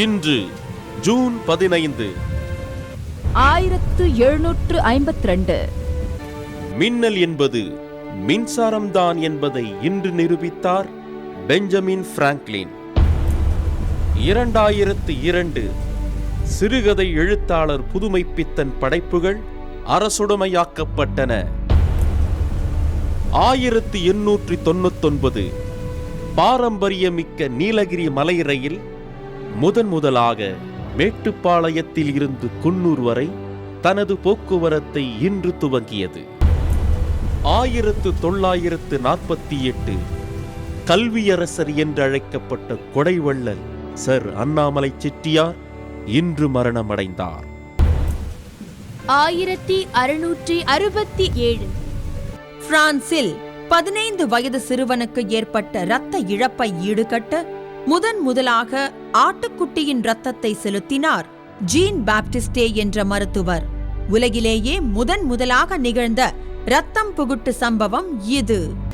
இன்று ஜூன் பதினைந்து. ஆயிரத்து எழுநூற்று ஐம்பத்தி ரெண்டு மின்னல் என்பது மின்சாரம்தான் என்பதை இன்று நிரூபித்தார் பெஞ்சமின் பிராங்க்லின். இரண்டாயிரத்து இரண்டு சிறுகதை எழுத்தாளர் புதுமைப்பித்தன் படைப்புகள் அரசுடைமையாக்கப்பட்டன. ஆயிரத்து எண்ணூற்றி தொண்ணூத்தொன்பது பாரம்பரியமிக்க நீலகிரி மலை ரயில் முதன் முதலாக மேட்டுப்பாளையத்தில் இருந்து குன்னூர் வரை தனது போக்குவரத்தை இன்று துவங்கியது. ஆயிரத்து தொள்ளாயிரத்து நாற்பத்தி எட்டு கல்வியரசர் என்று அழைக்கப்பட்ட கொடைவள்ளல் சர் அண்ணாமலை செட்டியார் இன்று மரணமடைந்தார். ஆயிரத்தி அறுநூற்றி அறுபத்தி ஏழு. பிரான்சில் பதினைந்து வயது சிறுவனுக்கு ஏற்பட்ட இரத்த இழப்பை ஈடுகட்ட முதன் முதலாக ஆட்டுக்குட்டியின் இரத்தத்தை செலுத்தினார் ஜீன் பாப்டிஸ்டே என்ற மருத்துவர். உலகிலேயே முதன் முதலாக நிகழ்ந்த இரத்தம் புகுட்டு சம்பவம் இது.